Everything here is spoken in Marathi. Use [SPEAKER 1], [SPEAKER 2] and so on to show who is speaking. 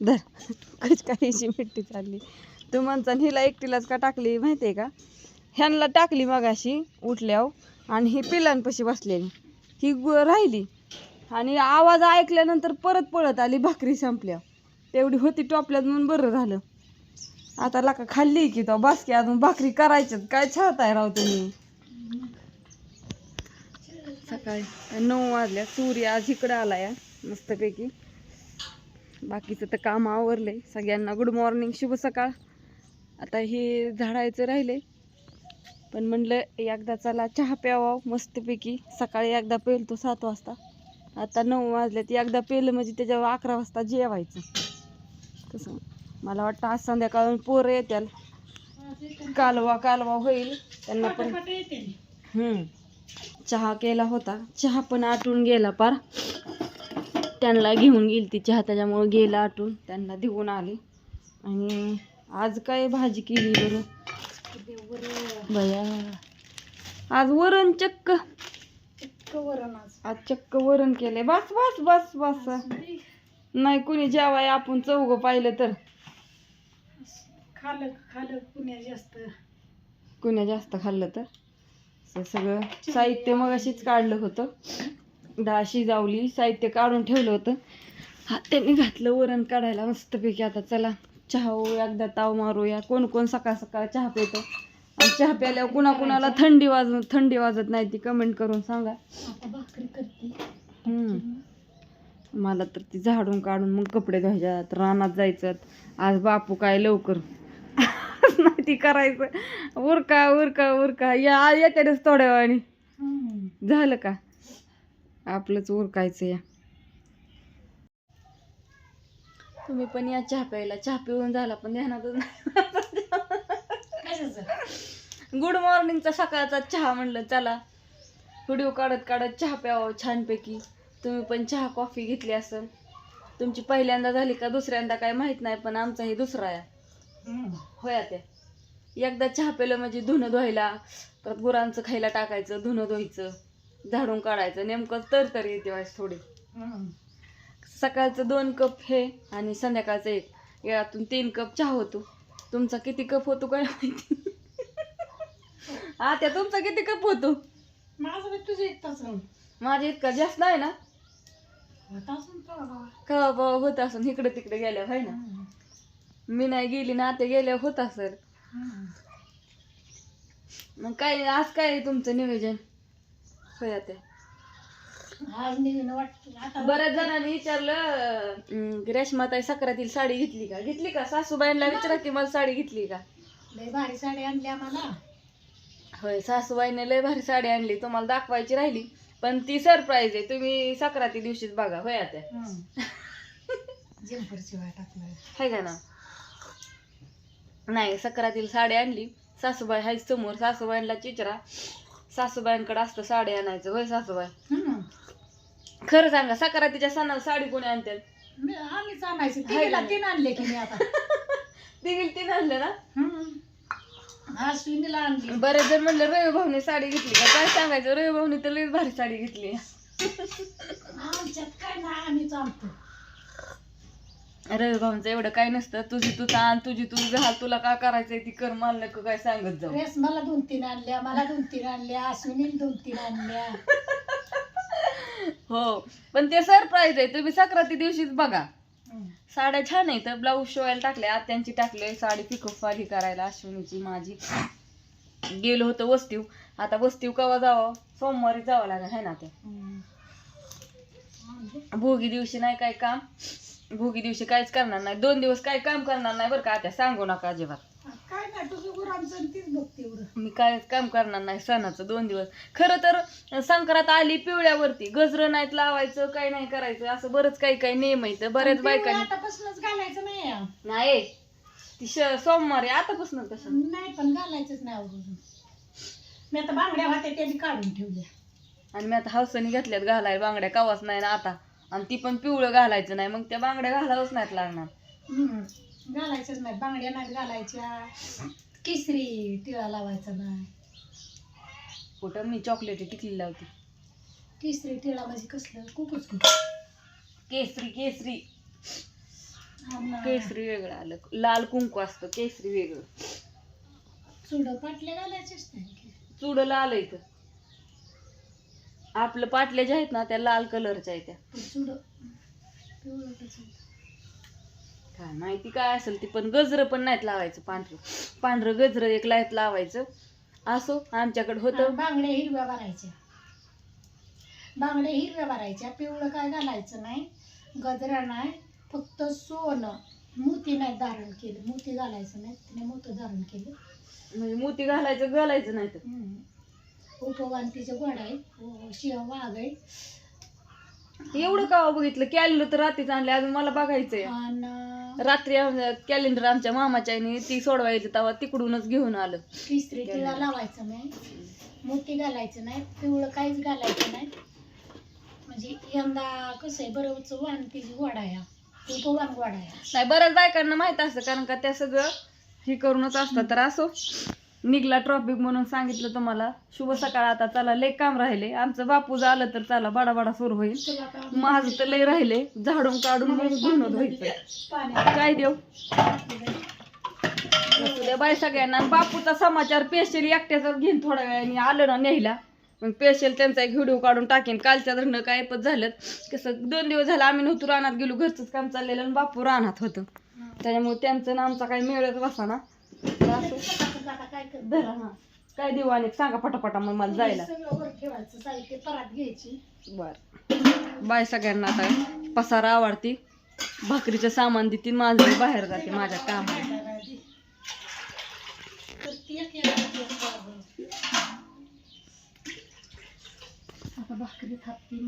[SPEAKER 1] धर कच काहीशी मिठी चालली? तू म्हणचा हिला एकटीलाच का टाकली माहिती आहे का? ह्यांना टाकली मगाशी उठल्यावर आणि ही पिलांपाशी बसलेली. ही राहिली. आणि आवाज ऐकल्यानंतर परत पळत आली भाकरी संपल्या तेवढी होती टोपल्यात म्हणून बरं झालं. आता लाका खाल्ली की तो बासकी अजून भाकरी करायच्यात. काय छाताय राव तुम्ही? सकाळी नऊ वाजल्या. सूर्य आज इकडं आला या मस्तपैकी. बाकीचं तर काम आवरलंय. सगळ्यांना गुड मॉर्निंग शुभ सकाळ. आता हे झाडायचं राहिले पण म्हणलं एकदा चला चहा प्यावा मस्तपैकी. सकाळी एकदा पेलतो सात वाजता. आता नऊ वाजल्यात एकदा पेलं म्हणजे त्याच्यावर अकरा वाजता जेवायचं. कसं मला वाटतं आज संध्याकाळून पोरं येत्याल. कालवा कालवा होईल. त्यांना पण. चहा केला होता. चहा पण आटून गेला पार. त्यांना घेऊन गेली ती चहा त्याच्यामुळं गेला आटून त्यांना देऊन आली. आणि आज काय भाजी केली बरं? बया. आज वरण चक्क. आज चक्क वरण केले बस बस बस बस. नाही कुणी जेवाय आपण चौघ पाहिलं तर.
[SPEAKER 2] खालं खालं पुण्या जास्त.
[SPEAKER 1] कुण्या जास्त खाल्लं तर. सगळं साहित्य मग अशीच काढलं होतं. डाळ शिजावली साहित्य काढून ठेवलं होतं. हा त्यांनी घातलं वरण काढायला मस्तपैकी. आता चला चहा एकदा ताव मारूया. कोण कोण सकाळ सकाळ चहा पितं? आणि चहा प्यायल्यावर कुणा कुणाला थंडी वाजून थंडी वाजत नाही ती कमेंट करून सांगा. मला तर ती झाडून काढून मग कपडे धुवायच्यात रानात जायचं. आज बापू काय लवकर? नाही ती करायचं. उरका उरका उरका. या येत्याच थोड्या वेळाने. झालं का? आपलंच उरकायचं या. तुम्ही पण या चहा प्यायला. चहा पिऊन झाला पण ध्यानातच नाही. गुड मॉर्निंगचा सकाळचा चहा म्हणलं चला. व्हिडिओ काढत काढत चहा प्यावं छानपैकी. तुम्ही पण चहा कॉफी घेतली असेल. तुमची पहिल्यांदा झाली का दुसऱ्यांदा काय माहीत नाही पण आमचा हे दुसरा आहे. होया ते एकदा चहा प्यालं म्हणजे धुणं धुवायला परत गुरांचं खायला टाकायचं धुणं धुवायचं. झाडून काढायचं. नेमकं तर तर येते वाईस थोडी. सकाळचं दोन कप हे आणि संध्याकाळचं एक. यातून तीन कप चहा होतो. तुमचा किती कप होतो काय माहिती? आता तुमचा किती कप होतो?
[SPEAKER 2] माझं तुझं एक तास
[SPEAKER 1] माझ्या इतका जास्त नाही ना? का होत असून इकडे तिकडे गेल्या हाय ना? मी नाही गेली ना आता गेल्या होत असेल. मग काय आज काय आहे तुमचं नियोजन? आता बऱ्याच जणांनी विचारलं रेशमाताई सक्रातील साडी घेतली का? घेतली का? सासूबाईंना विचारा की मला साडी घेतली का?
[SPEAKER 2] लय भारी साडी आणली आम्हाला.
[SPEAKER 1] होय सासूबाईने लय भारी साडी आणली. तुम्हाला दाखवायची राहिली. पण ती सरप्राईज आहे. तुम्ही सक्राती दिवशीच बघा. होय आता
[SPEAKER 2] जिंपर शिवाय टाकलं
[SPEAKER 1] हाय का ना? नाही सक्रातील साडी आणली. सासूबाई हाय समोर. सासूबाईंना चिचरा सासूबाईंकडे असतं साडी आणायचं. होय सासूबाई. खरं सांगा सक्रातीच्या सणाला साडी कोणी आणतात
[SPEAKER 2] मी आम्हीच आणायची.
[SPEAKER 1] का?
[SPEAKER 2] तीन आणले की मी आता.
[SPEAKER 1] तिघील तीन आणलं ना?
[SPEAKER 2] सुनीला आणली.
[SPEAKER 1] बरेच जण म्हणलं रवी भाऊने साडी घेतली का काय सांगायचं? रवी भाऊने तर लई भारी साडी घेतली.
[SPEAKER 2] आमच्यात काय नाही आम्हीच आणतो
[SPEAKER 1] रवी भाऊंचं एवढं काय नसतं. तुझी तू ताण तुझी तू घाल तुला काय करायचंय ती कर मला नको काय सांगत जाऊ.
[SPEAKER 2] ड्रेस मला दोन तीन आणल्या मला दोन तीन आणल्या सुनील दोन तीन आणल्या.
[SPEAKER 1] हो पण ते सरप्राईज आहे. तुम्ही सक्राती दिवशीच बघा. साड्या छान आहेत. ब्लाऊज शिवायला टाकले आत्यांची टाकले साडी पिकोफाली करायला अश्विनीची माझी. गेलो होतो वस्तीव. आता वस्तीव कवा जावं? सोमवारी जावं लागेल है ना ते. भोगी दिवशी नाही काय काम? भोगी दिवशी काहीच करणार नाही. दोन दिवस काही काम करणार नाही बरं का आता सांगू नका अजिबात.
[SPEAKER 2] काय नाही तुझं गुरांचं आणि तीच बघते एवढं.
[SPEAKER 1] मी काहीच काम करणार नाही सणाचं दोन दिवस. खरं तर संक्रांत आली पिवळ्यावरती. गजरं नाहीत लावायचं काही नाही करायचं. असं बरंच काही काही नियम आहेत. बऱ्याच
[SPEAKER 2] आणि ते
[SPEAKER 1] बायकांनी
[SPEAKER 2] आतापासूनच घालायचं नाही.
[SPEAKER 1] नाही. ती श- सोमवारी आतापासून कसं
[SPEAKER 2] नाही पण घालायचंच नाही अवघड मी आता बांगड्या होत्या काढून ठेवल्या.
[SPEAKER 1] आणि मी आता हौसाने घेतल्यात घालाय बांगड्या कवाच नाही ना आता. आणि ती पण पिवळं घालायचं नाही मग त्या बांगड्या घालावच नाहीत लागणार.
[SPEAKER 2] हम्म. घालायचंच नाही बांगड्या नाहीत घालायच्या. केसरी टिळा लावायचा नाही.
[SPEAKER 1] कुठं? मी चॉकलेट टिकली लावते.
[SPEAKER 2] केसरी टिळा म्हणजे कसलं? कुकूच
[SPEAKER 1] केसरी केसरी. केसरी वेगळं आलं. लाल कुंकू असतं केसरी वेगळं.
[SPEAKER 2] चुड पाटल्या घालायचेच नाही.
[SPEAKER 1] चुड लाल इथं. आपलं पाटल्या ज्या आहेत ना त्या लाल कलरच्या आहेत त्या. काय माहिती काय असेल ती पण गजरं पण नाहीत लावायचं पांढरं. पांढरं गजरं एक लाईत लावायचं. असो आमच्याकडे होतं.
[SPEAKER 2] बांगड्या हिरव्या भरायच्या. बांगड्या हिरव्या भरायच्या पिवळं काय घालायचं नाही. गजरा नाही फक्त सोनं. मोती नाही धारण केलं. मोती घालायचं नाही तिने मोतं धारण केलं.
[SPEAKER 1] म्हणजे मोती घालायचं घालायचं नाही तर
[SPEAKER 2] हम्म. उपवांतीचं गोड आहे. उ- शिव वाघ आहे.
[SPEAKER 1] एवढं का बघितलं? कॅलेंडर तर रात्रीच आणले अजून मला बघायचंय.
[SPEAKER 2] आणि
[SPEAKER 1] रात्री कॅलेंडर आमच्या मामाच्या आईने ती सोडवायची तेव्हा तिकडूनच घेऊन आलं.
[SPEAKER 2] तिसरी तिळा लावायचं नाही. मोती घालायचं नाही. पिवळं काहीच घालायचं नाही. म्हणजे यंदा कसं आहे बरोबरच वाणतीची गोड आहे हा. उपवान गोड आहे
[SPEAKER 1] नाही बऱ्याच बायकांना माहीत असतं कारण का त्या सगळं हे करूनच असतं तर असो. निघला ट्रॉफिक म्हणून सांगितलं तुम्हाला. शुभ सकाळ आता चला लय काम राहिले. आमचं बापूज आलं तर चला बडाबडा सुरू होईल.
[SPEAKER 2] तुला
[SPEAKER 1] माझं तर लय राहिले. झाडून काढून
[SPEAKER 2] घेऊन
[SPEAKER 1] काय देऊ? असू बाय सगळ्यांना. बापूचा समाचार पेशल एकट्याचाच घेईन थोड्या वेळाने. आलं ना न्यायला. मग पेशल त्यांचा एक व्हिडिओ काढून टाकेन. कालच्या धरणं काय पण झालं कसं दोन दिवस झालं आम्ही नव्हतो रानात गेलो. घरचंच काम चाललेलं आणि बापू रानात होतं. त्याच्यामुळे त्यांचं ना आमचा काही मिळत बसा ना
[SPEAKER 2] काय कर
[SPEAKER 1] धरा हा काय देऊ आणि सांगा पटापटा मग मला जायला
[SPEAKER 2] सगळं वर ठेवायचं साहित्य परत घ्यायची
[SPEAKER 1] बर बाय सगळ्यांना आता पसारा आवडती भाकरीचं सामान देतील माझं बाहेर जाते माझ्या
[SPEAKER 2] आता भाकरी थापती